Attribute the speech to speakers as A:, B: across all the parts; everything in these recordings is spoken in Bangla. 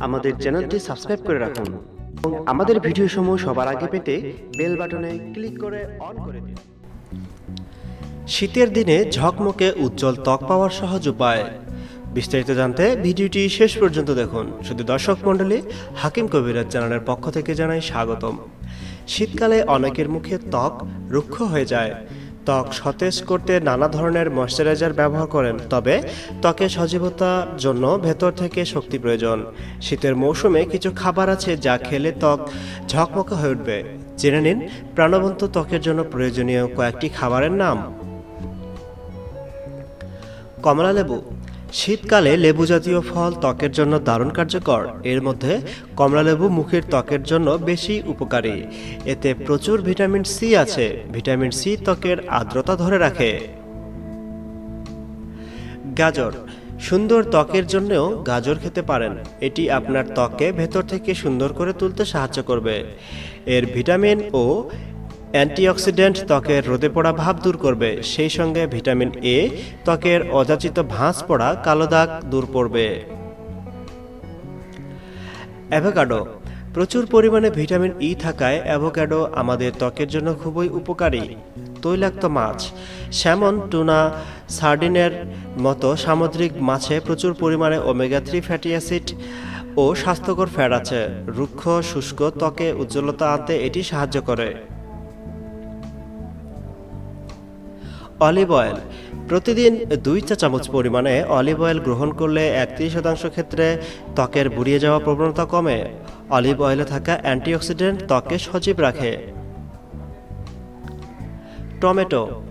A: আমাদের চ্যানেলটি সাবস্ক্রাইব করে রাখুন। এবং আমাদের ভিডিও সমূহ সবার আগে পেতে বেল বাটনে ক্লিক করে অন করে দিন। শীতের দিনে ঝকমকে উজ্জ্বল ত্বক পাওয়ার সহজ উপায়। বিস্তারিত জানতে ভিডিওটি শেষ পর্যন্ত দেখুন। শুধু দর্শক মণ্ডলী হাকিম কবিরাজ চ্যানেলের পক্ষ থেকে জানাই স্বাগতম। শীতকালে অনেকের মুখে ত্বক রুক্ষ হয়ে যায়। ত্বক সতেজ করতে নানা ধরনের ময়শ্চারাইজার ব্যবহার করেন, তবে ত্বকে সজীবতার জন্য ভেতর থেকে শক্তি প্রয়োজন। শীতের মৌসুমে কিছু খাবার আছে যা খেলে ত্বক ঝকমকে হয়ে উঠবে। জেনে নিন, প্রাণবন্ত ত্বকের জন্য প্রয়োজনীয় কয়েকটি খাবারের নাম। কমলা লেবু শীতকালে লেবু জাতীয় ফল ত্বকের জন্য দারুণ কার্যকর। এর মধ্যে কমলা লেবু মুখের ত্বকের জন্য বেশি উপকারী। এতে প্রচুর ভিটামিন সি আছে। ভিটামিন সি ত্বকের আর্দ্রতা ধরে রাখে। গাজর। সুন্দর ত্বকের জন্যও গাজর খেতে পারেন। এটি আপনার ত্বককে ভেতর থেকে সুন্দর করে তুলতে সাহায্য করবে। এর ভিটামিন ও অ্যান্টিঅক্সিডেন্ট ত্বকের রোদে পড়া ভাব দূর করবে, সেই সঙ্গে ভিটামিন এ ত্বকের অযাচিত ভাঁজ পড়া কালো দাগ দূর করবে। অ্যাভোকাডো, প্রচুর পরিমাণে ভিটামিন ই থাকায় অ্যাভোকাডো আমাদের ত্বকের জন্য খুবই উপকারী। তৈলাক্ত মাছ, স্যামন, টুনা, সার্ডিনের মতো সামুদ্রিক মাছে প্রচুর পরিমাণে ওমেগা থ্রি ফ্যাটি অ্যাসিড ও স্বাস্থ্যকর ফ্যাট আছে। রুক্ষ, শুষ্ক ত্বকে উজ্জ্বলতা আনতে এটি সাহায্য করে। Olive oil. প্রতিদিন দুই চা চামচ পরিমাণে অলিভ অয়েল গ্রহণ করলে একত্রিশ শতাংশ ক্ষেত্রে ত্বকের বুড়িয়ে যাওয়া প্রবণতা কমে। অলিভ অয়েলে থাকা অ্যান্টিঅক্সিডেন্ট ত্বককে সজীব রাখে। টমেটো।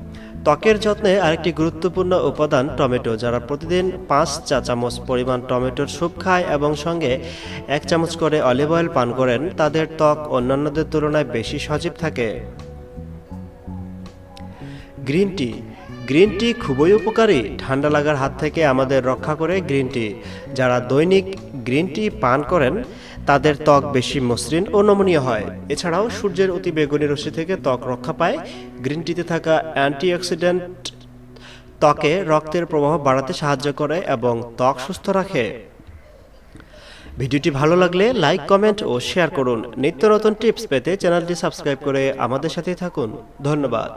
A: ত্বকের যত্নে আরেকটি গুরুত্বপূর্ণ উপাদান টমেটো, যারা প্রতিদিন পাঁচ চা চামচ পরিমাণ টমেটোর স্যুপ খায় এবং সঙ্গে এক চামচ করে অলিভ অয়েল পান করেন, তাদের ত্বক অন্যান্যদের তুলনায় বেশি সজীব থাকে। গ্রিন টি গ্রিন টি খুবই উপকারী। ঠান্ডা লাগার হাত থেকে আমাদের রক্ষা করে গ্রিন টি যারা দৈনিক গ্রিন টি পান করেন, তাদের ত্বক বেশি মসৃণ ও নমনীয় হয়। এছাড়াও সূর্যের অতি বেগুনি রশ্মি থেকে ত্বক রক্ষা পায়। গ্রিন টিতে থাকা অ্যান্টিঅক্সিডেন্ট ত্বকে রক্তের প্রবাহ বাড়াতে সাহায্য করে এবং ত্বক সুস্থ রাখে। ভিডিওটি ভালো লাগলে লাইক কমেন্ট ও শেয়ার করুন। নিত্য নতুন টিপস পেতে চ্যানেলটি সাবস্ক্রাইব করে আমাদের সাথেই থাকুন। ধন্যবাদ।